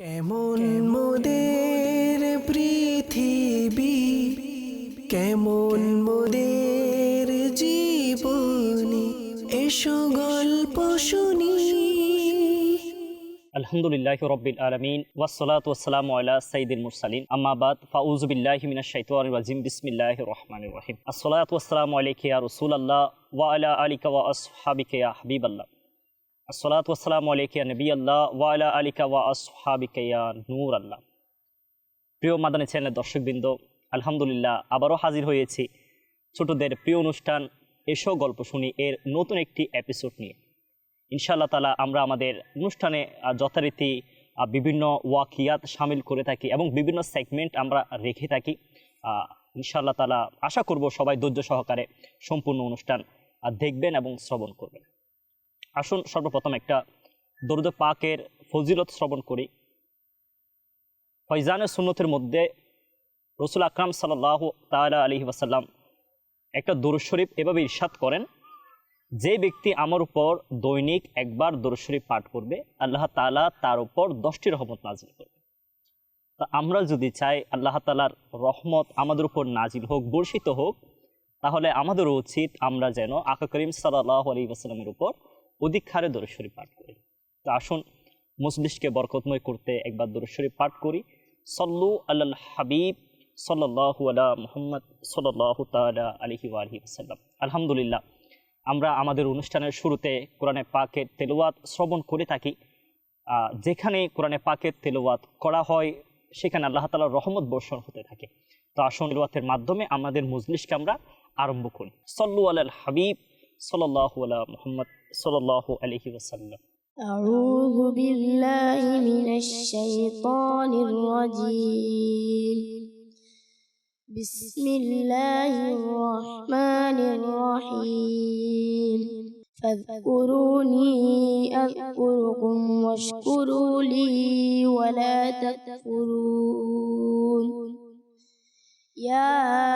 কেমন মোদের পৃথিবী? কেমন মোদের জীবনী? এসো গল্প শুনি। আলহামদুলিল্লাহ রব্বিল আলমিন ওয়াসসালাত ওয়াসালাম আলা সাইদুল মুরসালিন। আম্মাবাদ ফাউজুবিল্লাহ মিনাশ শাইতানির রাজিম বিসমিল্লাহির রহমানির রহিম। আসসালাতু ওয়াসসালামু আলাইকা ইয়া রাসূলুল্লাহ ওয়া আলা আলিকা ওয়া আসহাবিকা ইয়া হাবিবাল্লাহ। ওয়া আলিকা ওয়া আল্লাহ প্রিয় মাদানী চ্যানেলের দর্শকবৃন্দ, আলহামদুলিল্লাহ আবারও হাজির হয়েছি ছোটদের প্রিয় অনুষ্ঠান এসো গল্প শুনি এর নতুন একটি এপিসোড নিয়ে। ইনশাআল্লাহ তালা আমরা আমাদের অনুষ্ঠানে যথারীতি বিভিন্ন ওয়াকিয়াত সামিল করে থাকি এবং বিভিন্ন সেগমেন্ট আমরা রেখে থাকি। ইনশাআল্লাহ তালা আশা করব সবাই ধৈর্য সহকারে সম্পূর্ণ অনুষ্ঠান দেখবেন এবং শ্রবণ করবেন। আসুন সর্বপ্রথম একটা দরুদ পাকের ফজিলত শ্রবণ করি। ফৈজানের সুন্নতের মধ্যে রসুল আকরাম সাল্লাহ তালা আলহি ওয়াসাল্লাম একটা দরুদ শরীফ এভাবে ইরশাদ করেন, যে ব্যক্তি আমার উপর দৈনিক একবার দরুদ শরীফ পাঠ করবে, আল্লাহ তাআলা তার উপর দশটি রহমত নাজিল করবে। তা আমরা যদি চাই আল্লাহ তালার রহমত আমাদের উপর নাজিল হোক, বর্ষিত হোক, তাহলে আমাদের উচিত আমরা যেন আকা করিম সাল্লাহ আলী আসসালামের উপর অধিক হারে দরুদ পাঠ করি। তো আসুন মুসলিশকে বরকতময় করতে একবার দরুদ শরীফ পাঠ করি। সল্লু আল্লাহ হাবিব সাল্লাহ আলা মোহাম্মদ সাল্লাহ তালা আলহি আলহি আসাল্লাম আলহামদুলিল্লাহ, আমরা আমাদের অনুষ্ঠানের শুরুতে কোরআনে পাকের তেলোয়াত শ্রবণ করে থাকি। যেখানে কোরআনে পাকের তেলোয়াত করা হয়, সেখানে আল্লাহ তালার রহমত বর্ষণ হতে থাকে। তো আসন তেলোয়াতের মাধ্যমে আমাদের মজলিশকে আমরা আরম্ভ করি। সল্লু আল হাবিব صلى الله على محمد صلى الله عليه وسلم. أعوذ بالله من الشيطان الرجيم. بسم الله الرحمن الرحيم. فاذكروني أذكركم واشكروا لي ولا تكفرون. يا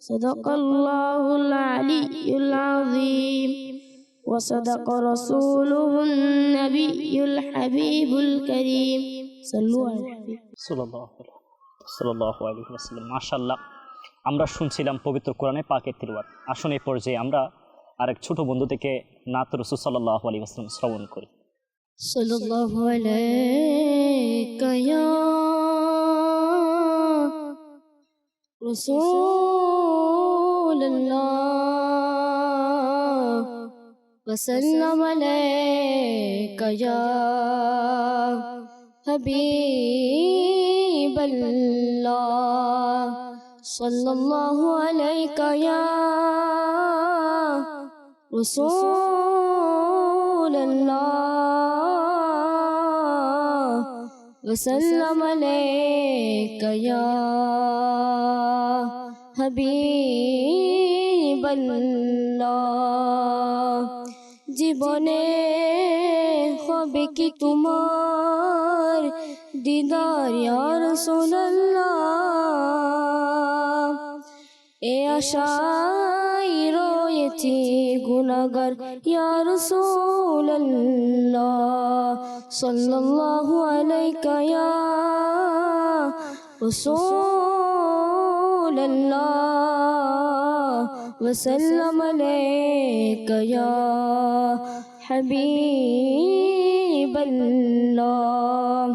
صدق الله العلي العظيم وصدق رسوله النبي الحبيب الكريم صلوا على الحبيب সাল্লাহ আলী ওসাল্লাম মাশাল্লাহ আমরা শুনছিলাম পবিত্র কোরআনে পাকের তিলওয়াত আসুন এই পর্যায়ে আমরা আরেক ছোট বন্ধু থেকে নাত রসুল সাল্লাহ আলী আসলাম শ্রবণ করি صلى الله عليك يا رسول اللہ وسلم علیک یا حبیب اللہ صلی اللہ علیک یا رسول اللہ وسلم علیک یا হবিব জীবনে হবে কি তোমার দিদার সোনাল্লাহ? এ আশাই রয়েছি গুণাগার ইয়ার সোল্লাহ আলাইকা ইয়া রাসূলাল্লাহ وسلم عليك يا حبيب الله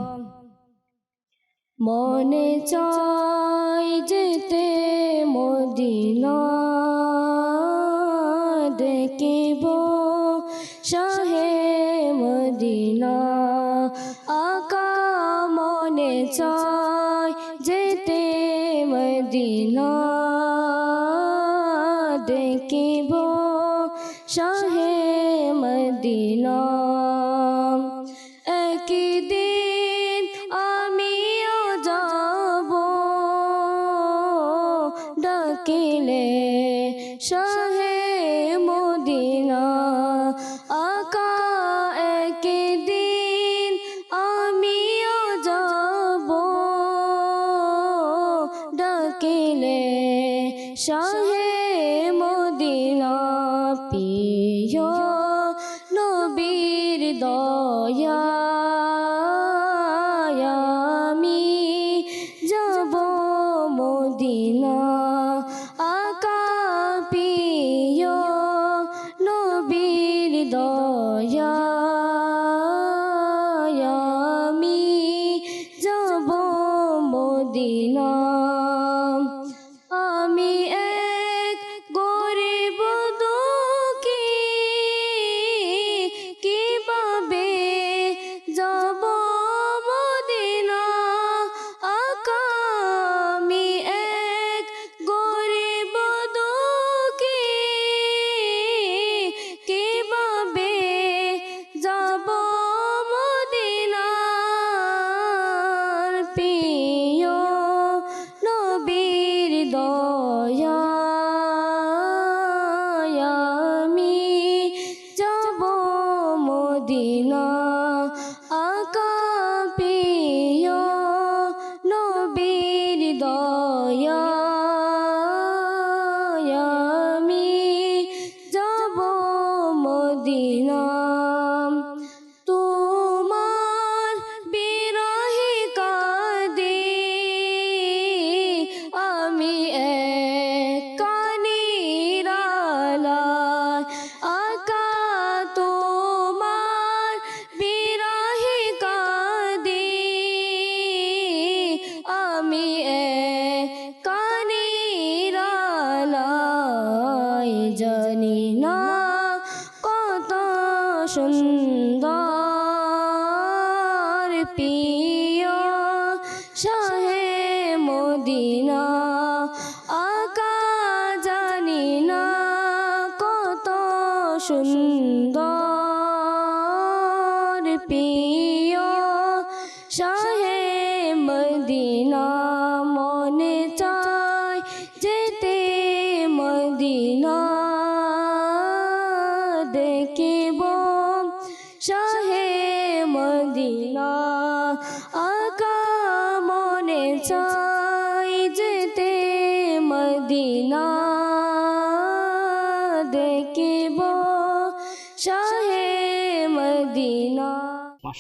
মনে চাই যেতে মদিনা দেখিব শাহে মদিনা আকা মনে চাই মদিনা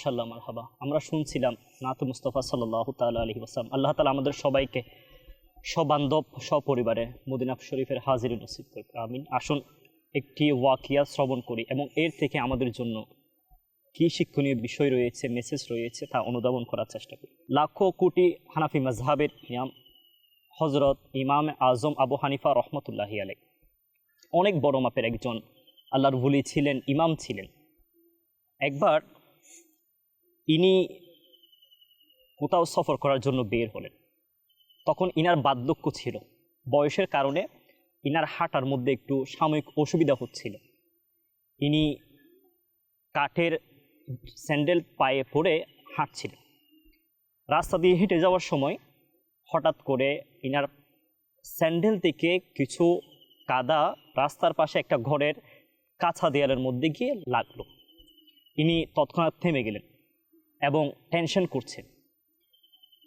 মাশাল্লাহ মারহাবা। আমরা শুনছিলাম নাত মুস্তফা সাল্লাহ তাল আলহি ওসালাম আল্লাহ তালা আমাদের সবাইকে সবান্ধব, সপরিবারে মদিনা শরীফের হাজির নসিব করবে আমিন। আসুন একটি ওয়াকিয়া শ্রবণ করি এবং এর থেকে আমাদের জন্য কি শিক্ষণীয় বিষয় রয়েছে মেসেজ রয়েছে তা অনুধাবন করার চেষ্টা করি। লাখো কোটি হানাফি মজহাবের ইমাম হজরত ইমাম আজম আবু হানিফা রহমতুল্লাহি আলাই অনেক বড় মাপের একজন আল্লাহর ভুলি ছিলেন, ইমাম ছিলেন। একবার ইনি কোথাও সফর করার জন্য বের হলেন। তখন ইনার বার্ধক্য ছিল। বয়সের কারণে ইনার হাঁটার মধ্যে একটু সাময়িক অসুবিধা হচ্ছিল। ইনি কাঠের স্যান্ডেল পায়ে পরে হাঁটছিলেন। রাস্তা দিয়ে হেঁটে যাওয়ার সময় হঠাৎ করে ইনার স্যান্ডেল থেকে কিছু কাদা রাস্তার পাশে একটা ঘরের কাছা দেয়ালের মধ্যে গিয়ে লাগল। ইনি তৎক্ষণাৎ থেমে গেলেন। এবং টেনশন করছেন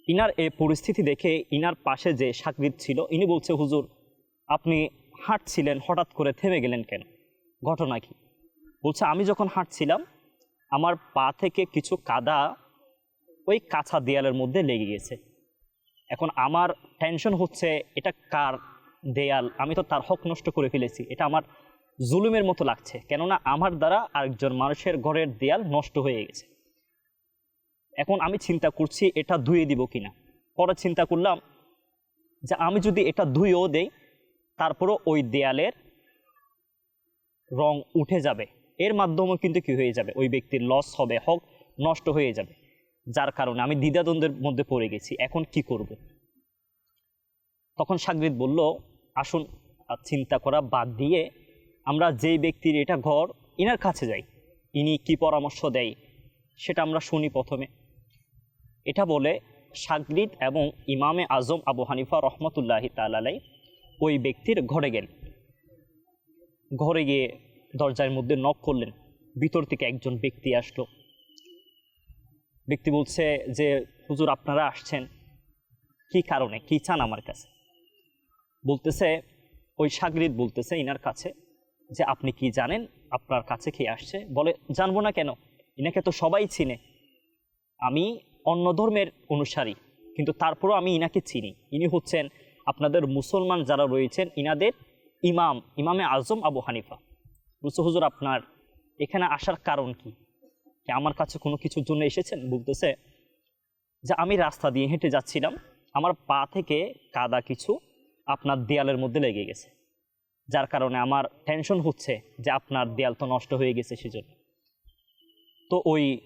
ইনার এই পরিস্থিতি দেখে ইনার পাশে যে সাকরিদ ছিল, ইনি বলছে, হুজুর, আপনি হাঁটছিলেন, হঠাৎ করে থেমে গেলেন কেন? ঘটনা কি? বলছে, আমি যখন হাঁটছিলাম, আমার পা থেকে কিছু কাদা ওই কাছা দেয়ালের মধ্যে লেগে গেছে। এখন আমার টেনশন হচ্ছে, এটা কার দেয়াল? আমি তো তার হক নষ্ট করে ফেলেছি। এটা আমার জুলুমের মতো লাগছে। কেননা আমার দ্বারা আরেকজন মানুষের ঘরের দেয়াল নষ্ট হয়ে গেছে। এখন আমি চিন্তা করছি এটা ধুয়ে দিব কিনা। পরে চিন্তা করলাম যে আমি যদি এটা ধুয়েও দেই, তারপরও ওই দেয়ালের রং উঠে যাবে। এর মাধ্যমে কিন্তু কি হয়ে যাবে? ওই ব্যক্তির লস হবে, হক, নষ্ট হয়ে যাবে। যার কারণে আমি দ্বিধাদ্বন্দ্বের মধ্যে পড়ে গেছি। এখন কি করব? তখন সাগরিদ বলল, আসুন চিন্তা করা বাদ দিয়ে আমরা যেই ব্যক্তির এটা ঘর, ইনার কাছে যাই। ইনি কি পরামর্শ দেয়, সেটা আমরা শুনি প্রথমে। এটা বলে সাগরিদ এবং ইমামে আজম আবু হানিফা রহমতুল্লাহি তালাই ওই ব্যক্তির ঘরে গেলেন। ঘরে গিয়ে দরজার মধ্যে নক করলেন। ভিতর থেকে একজন ব্যক্তি আসলো। ব্যক্তি বলছে যে, হুজুর, আপনারা আসছেন। কি কারণে? কি চান আমার কাছে? বলতেছে, ওই সাগরিদ বলতেছে ইনার কাছে যে, আপনি কি জানেন? আপনার কাছে কে আসছে? বলে, জানব না কেন? ইনাকে তো সবাই চিনে। আমি অন্য ধর্মের অনুসারী। কিন্তু তারপরও আমি ইনাকে চিনি। ইনি হচ্ছেন আপনাদের মুসলমান যারা রয়েছেন, ইনাদের ইমাম, ইমামে আজম আবু হানিফা। বুঝছ হুজুর, আপনার এখানে আসার কারণ কি? কি আমার কাছে কোনো কিছুর জন্য এসেছেন? বলতেছে, যে আমি রাস্তা দিয়ে হেঁটে যাচ্ছিলাম, আমার পা থেকে কাদা কিছু আপনার দেয়ালের মধ্যে লেগে গেছে। যার কারণে আমার টেনশন হচ্ছে যে আপনার দেয়াল তো নষ্ট হয়ে গেছে সেজন্য। তো ওই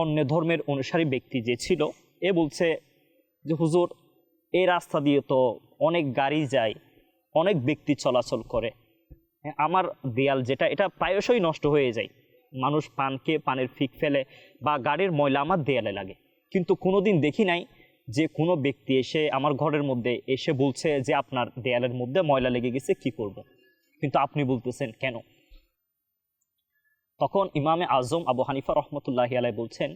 অন্য ধর্মের অনুসারী ব্যক্তি যে ছিল এ বলছে যে হুজুর এই রাস্তা দিয়ে তো অনেক গাড়ি যায় অনেক ব্যক্তি চলাচল করে। হ্যাঁ, আমার দেয়াল যেটা এটা প্রায়শই নষ্ট হয়ে যায়। মানুষ পানকে পানের ফিক ফেলে বা গাড়ির ময়লা আমার দেয়ালে লাগে। কিন্তু কোনোদিন দেখি নাই যে কোনো ব্যক্তি এসে আমার ঘরের মধ্যে এসে বলছে যে আপনার দেয়ালের মধ্যে ময়লা লেগে গেছে কি করব। কিন্তু আপনি বলতেছেন কেন? তখন ইমামে আজম আবু হানিফা রহমতুল্লাহি আলাই বলছেন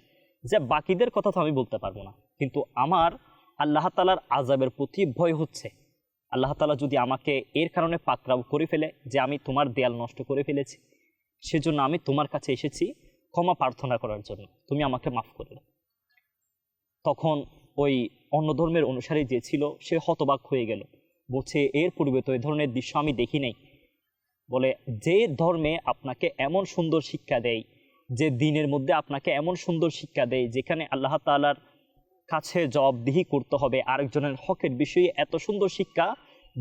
যে, বাকিদের কথা তো আমি বলতে পারব না, কিন্তু আমার আল্লাহ তালার আজাবের প্রতি ভয় হচ্ছে। আল্লাহ তালা যদি আমাকে এর কারণে পাকড়াও করে ফেলে যে, আমি তোমার দেয়াল নষ্ট করে ফেলেছি, সেজন্য আমি তোমার কাছে এসেছি ক্ষমা প্রার্থনা করার জন্য, তুমি আমাকে মাফ করে দাও। তখন ওই অন্য ধর্মের অনুসারী যে ছিল, সে হতবাক হয়ে গেল। বলছে, এর পূর্বে তো এ ধরনের দৃশ্য আমি দেখি নাই। বলে, যে ধর্মে আপনাকে এমন সুন্দর শিক্ষা দেয়, যে দিনের মধ্যে আপনাকে এমন সুন্দর শিক্ষা দেয়, যেখানে আল্লাহ তাআলার কাছে জবাবদিহি করতে হবে, আরেকজনের হকের বিষয়ে এত সুন্দর শিক্ষা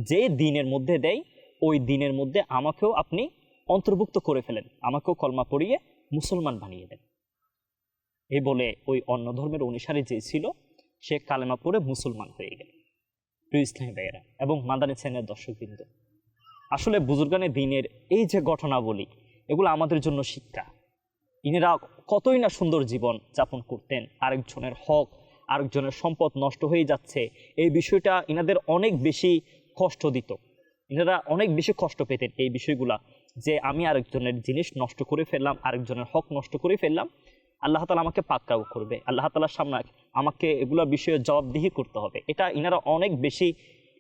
যে দিনের মধ্যে দেয়, ওই দিনের মধ্যে আমাকেও আপনি অন্তর্ভুক্ত করে ফেলেন, আমাকেও কলমা পড়িয়ে মুসলমান বানিয়ে দেন। এই বলে ওই অন্য ধর্মের অনুসারী যে ছিল, সে কালেমা পড়ে মুসলমান হয়ে গেল। প্রিয় ইসলামী ভাইয়েরা এবং মাদানী সেনের দর্শকবৃন্দ আসলে বুজুর্গানে দিনের এই যে ঘটনাবলী, এগুলো আমাদের জন্য শিক্ষা। ইনারা কতই না সুন্দর জীবন যাপন করতেন, আরেকজনের হক, আরেকজনের সম্পদ নষ্ট হয়ে যাচ্ছে, এই বিষয়টা ইনাদের অনেক বেশি কষ্ট দিত। ইনারা অনেক বেশি কষ্ট পেতেন এই বিষয়গুলা, যে আমি আরেকজনের জিনিস নষ্ট করে ফেললাম, আরেকজনের হক নষ্ট করে ফেললাম, আল্লাহ তালা আমাকে পাক্কাও করবে। আল্লাহ তালার সামনে আমাকে এগুলো বিষয়ে জবাবদিহি করতে হবে। এটা ইনারা অনেক বেশি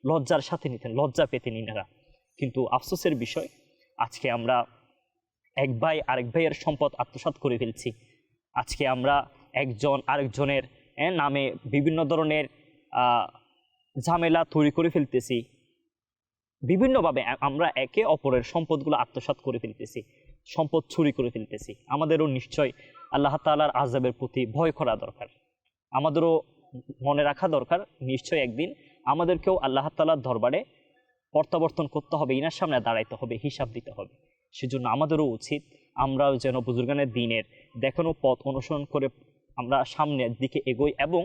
লজ্জার সাথে নিতেন, লজ্জা পেতেন ইনারা। কিন্তু আফসোসের বিষয়, আজকে আমরা এক ভাই, আরেক ভাইয়ের সম্পদ আত্মসাৎ করে ফেলছি। আজকে আমরা একজন আরেকজনের নামে বিভিন্ন ধরনের ঝামেলা তৈরি করে ফেলতেছি। বিভিন্নভাবে আমরা একে অপরের সম্পদগুলো আত্মসাৎ করে ফেলতেছি, সম্পদ চুরি করে ফেলতেছি। আমাদেরও নিশ্চয় আল্লাহ তাআলার আজাবের প্রতি ভয় করা দরকার। আমাদেরও মনে রাখা দরকার, নিশ্চয় একদিন আমাদেরকেও আল্লাহ তাআলার দরবারে প্রত্যাবর্তন করতে হবে, ইনার সামনে দাঁড়াইতে হবে, হিসাব দিতে হবে। সেজন্য আমাদেরও উচিত আমরাও যেন বুজুর্গানের দিনের দেখানো পথ অনুসরণ করে আমরা সামনের দিকে এগোই এবং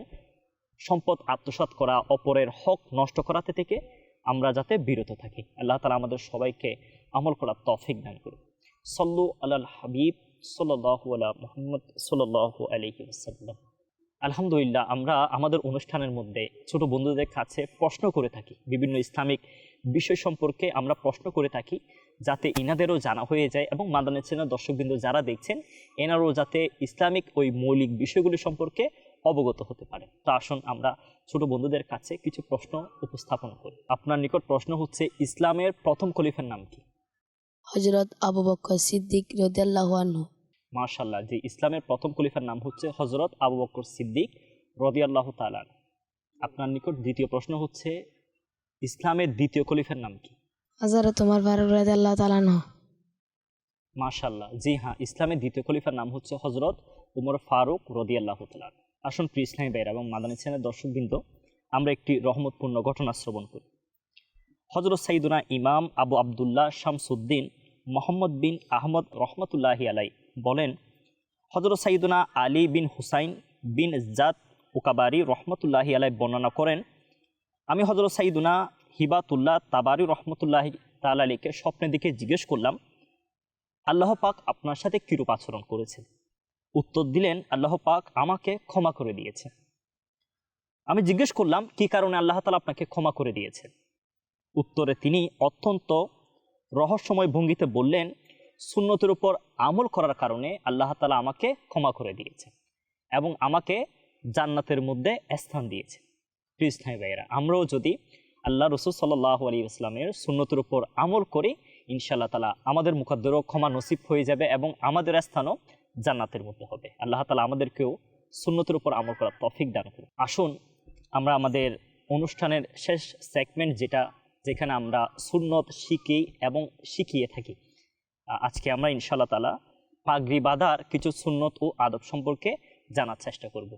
সম্পদ আত্মসাৎ করা, অপরের হক নষ্ট করাতে থেকে আমরা যাতে বিরত থাকি। আল্লাহ তালা আমাদের সবাইকে আমল করার তফিক দান করুন সল্লু আল্লাহ হাবিব সাল্লাহু আলা মোহাম্মদ সাল্লাহু আলহি ওসাল্লাম আলহামদুলিল্লাহ, আমরা আমাদের অনুষ্ঠানের মধ্যে ছোট বন্ধুদের কাছে প্রশ্ন করে থাকি। বিভিন্ন ইসলামিক বিষয় সম্পর্কে আমরা প্রশ্ন করে থাকি যাতে ইনাদেরও জানা হয়ে যায় এবং মাদানের চ্যানেল দর্শকবৃন্দ যারা দেখছেন, এনারও যাতে ইসলামিক ওই মৌলিক বিষয়গুলি সম্পর্কে অবগত হতে পারে। তো আসুন আমরা ছোট বন্ধুদের কাছে কিছু প্রশ্ন উপস্থাপন করি। আপনার নিকট প্রশ্ন হচ্ছে, ইসলামের প্রথম খলিফার নাম কি? হজরত আবু বকর সিদ্দিক রদিয়াল্লাহু মার্শাল্লাহ যে ইসলামের প্রথম খলিফার নাম হচ্ছে হজরত আবু বকর সিদ্দিক রদিয়াল্লাহ তালান আপনার নিকট দ্বিতীয় প্রশ্ন হচ্ছে ইসলামের দ্বিতীয় খলিফার নাম কি? হজরত তোমার ফারুক রদিয়াল্লাহ তালানহ মাশাল্লাহ জি হ্যাঁ ইসলামের দ্বিতীয় খলিফার নাম হচ্ছে হজরত উমর ফারুক রদিয়াল্লাহ তালান আসুন প্রিয় ইসলামী বাইর এবং মাদানী চ্যানেল দর্শকবৃন্দ আমরা একটি রহমতপূর্ণ ঘটনা শ্রবণ করি। হজরত সাইদুনা ইমাম আবু আবদুল্লাহ শামসুদ্দিন মোহাম্মদ বিন আহমদ রহমতুল্লাহি আলাই বলেন হজরত সাইদুনা আলী বিন হুসাইন বিন জাদ উকাবারি রহমতুল্লাহি আলাই বর্ণনা করেন, আমি হজরত সাইদুনা হিবাতুল্লাহ তাবারি রহমতুল্লাহি তালালিকে স্বপ্নের দিকে জিজ্ঞেস করলাম, আল্লাহ পাক আপনার সাথে কিরূপ আচরণ করেছেন? উত্তর দিলেন, আল্লাহ পাক আমাকে ক্ষমা করে দিয়েছে আমি জিজ্ঞেস করলাম, কি কারণে আল্লাহ তালা আপনাকে ক্ষমা করে দিয়েছেন? উত্তরে তিনি অত্যন্ত রহস্যময় ভঙ্গিতে বললেন সুন্নতের উপর আমল করার কারণে আল্লাহ তালা আমাকে ক্ষমা করে দিয়েছে এবং আমাকে জান্নাতের মধ্যে স্থান দিয়েছে। কৃষ্ণাই ভাইয়েরা, আমরাও যদি আল্লাহ রসুল সাল্লাহ আলী ইসলামের সুন্নতের উপর আমল করি, ইনশাআল্লাহ তালা আমাদের মুখাদ্দেরও ক্ষমা নসিব হয়ে যাবে এবং আমাদের স্থানও জান্নাতের মধ্যে হবে। আল্লাহ তালা আমাদেরকেও সুন্নতের উপর আমল করার তফিক দান করুন। আসুন, আমরা আমাদের অনুষ্ঠানের শেষ সেগমেন্ট যেটা, যেখানে আমরা সুন্নত শিখি এবং শিখিয়ে থাকি। আজকে আমরা ইনশাআল্লাহ তালা পাগড়ি বাঁধার কিছু সুন্নত ও আদব সম্পর্কে জানার চেষ্টা করব।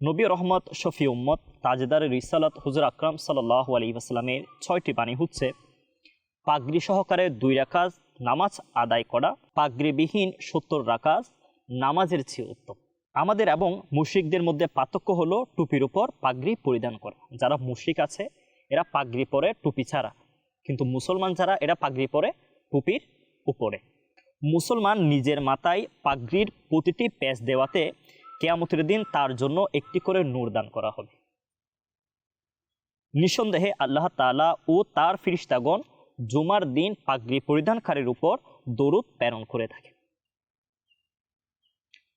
নবী রহমত শফি উম্মত তাজদার রিসালত হুজুর আকরাম সাল্লাহ আলী আসলামের ছয়টি বাণী হচ্ছে, পাগড়ি সহকারে দুই রাকাজ নামাজ আদায় করা, পাগড়িবিহীন সত্তর রাকাজ নামাজের চেয়ে উত্তম। আমাদের এবং মুশরিকদের মধ্যে পার্থক্য হলো টুপির উপর পাগড়ি পরিধান করা। যারা মুশরিক আছে, এরা পাগড়ি পরে টুপি ছাড়া, কিন্তু মুসলমান যারা, এরা পাগড়ি পরে টুপির উপরে। মুসলমান নিজের মাথায় পাগড়ির প্রতিটি প্যাচ দেওয়াতে কেয়ামতের দিন তার জন্য একটি করে নূর দান করা হবে। নিঃসন্দেহে আল্লাহ তাআলা ও তার ফিরিস্তাগণ জুমার দিন পাগড়ি পরিধানকারীর উপর দরুদ প্রেরণ করে থাকে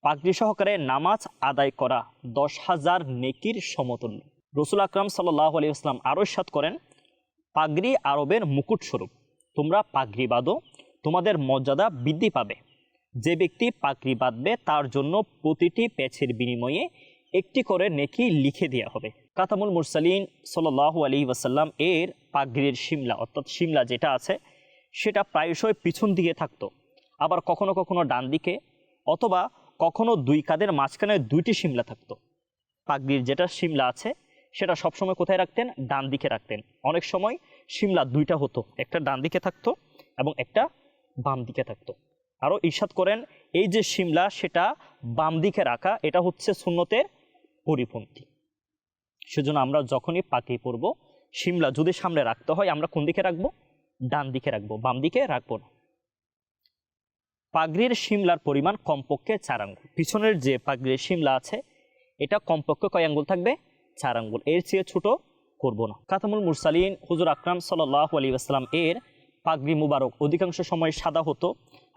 পাগড়ি সহকারে নামাজ আদায় করা দশ হাজার নেকির সমতুল্য। রসুল আকরাম সাল্লাহ আলী আসলাম আরও সাত করেন, পাগড়ি আরবের মুকুট স্বরূপ তোমরা পাগড়ি বাঁধো, তোমাদের মর্যাদা বৃদ্ধি পাবে। যে ব্যক্তি পাগড়ি বাঁধবে, তার জন্য প্রতিটি প্যাচের বিনিময়ে একটি করে নেকি লিখে দেওয়া হবে। কাতামুল মুরসালিন সাল্লাহ আলী ওয়াসাল্লাম এর পাগড়ির শিমলা, অর্থাৎ শিমলা যেটা আছে, সেটা প্রায়শই পিছন দিকে থাকতো। আবার কখনো কখনো ডান দিকে, অথবা কখনো দুই কাদের মাঝখানে দুইটি শিমলা থাকতো। পাগড়ির যেটা শিমলা আছে, সেটা সবসময় কোথায় রাখতেন? ডান দিকে রাখতেন। অনেক সময় শিমলা দুইটা হতো, একটা ডান দিকে থাকতো এবং একটা বাম দিকে থাকতো। আরও ঈর্ষাদ করেন, এই যে শিমলা সেটা বাম দিকে রাখা, এটা হচ্ছে শূন্যতের পরিপন্থী। সেজন্য আমরা যখনই পাখি পরব, শিমলা যদি সামনে রাখতে হয়, আমরা কোন দিকে রাখব? ডান দিকে রাখব, বাম দিকে রাখব না। পাগড়ির শিমলার পরিমাণ কমপক্ষে চার আঙ্গুল। পিছনের যে পাগড়ির শিমলা আছে, এটা কমপক্ষে কয় আঙ্গুল থাকবে? চার আঙ্গুল। এর চেয়ে ছোট করব না। কাতামুল মুরসালিন, হুজুর আকরাম সাল্লাহ আলী আসসালাম এর পাগড়ি মুবারক অধিকাংশ সময় সাদা হতো,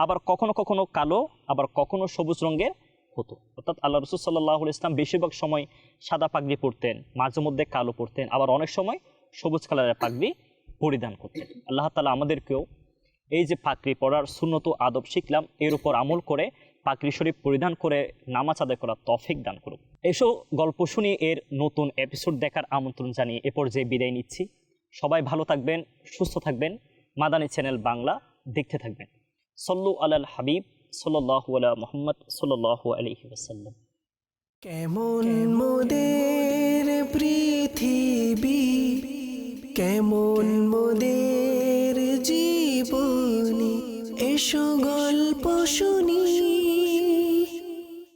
আবার কখনো কখনো কালো, আবার কখনো সবুজ রঙের হতো। অর্থাৎ আল্লাহ রসুল সাল্লাহ ইসলাম বেশিরভাগ সময় সাদা পাগড়ি পরতেন, মাঝে মধ্যে কালো পরতেন, আবার অনেক সময় সবুজ কালারের পাগড়ি পরিধান করতেন। আল্লাহ তালা আমাদেরকেও এই যে পাকড়ি পরার সুন্নত আদব শিখলাম, এর উপর আমল করে পাকড়ি শরীফ পরিধান করে নামাজ আদায় করার তফিক দান করুক। এসো গল্প শুনি, এর নতুন এপিসোড দেখার আমন্ত্রণ জানিয়ে এ পর্যায়ে বিদায় নিচ্ছি। সবাই ভালো থাকবেন, সুস্থ থাকবেন। মাদানী চ্যানেল বাংলা, দেখতে থাকবেন। সল্লু আলাল হাবিব সাল্লাহু আলা মোহাম্মদ সাল্লাহু আলহি ওসাল্লাম কেমন মোদের পৃথিবী, কেমন মোদের জীবনী, এসো গল্প শুনি।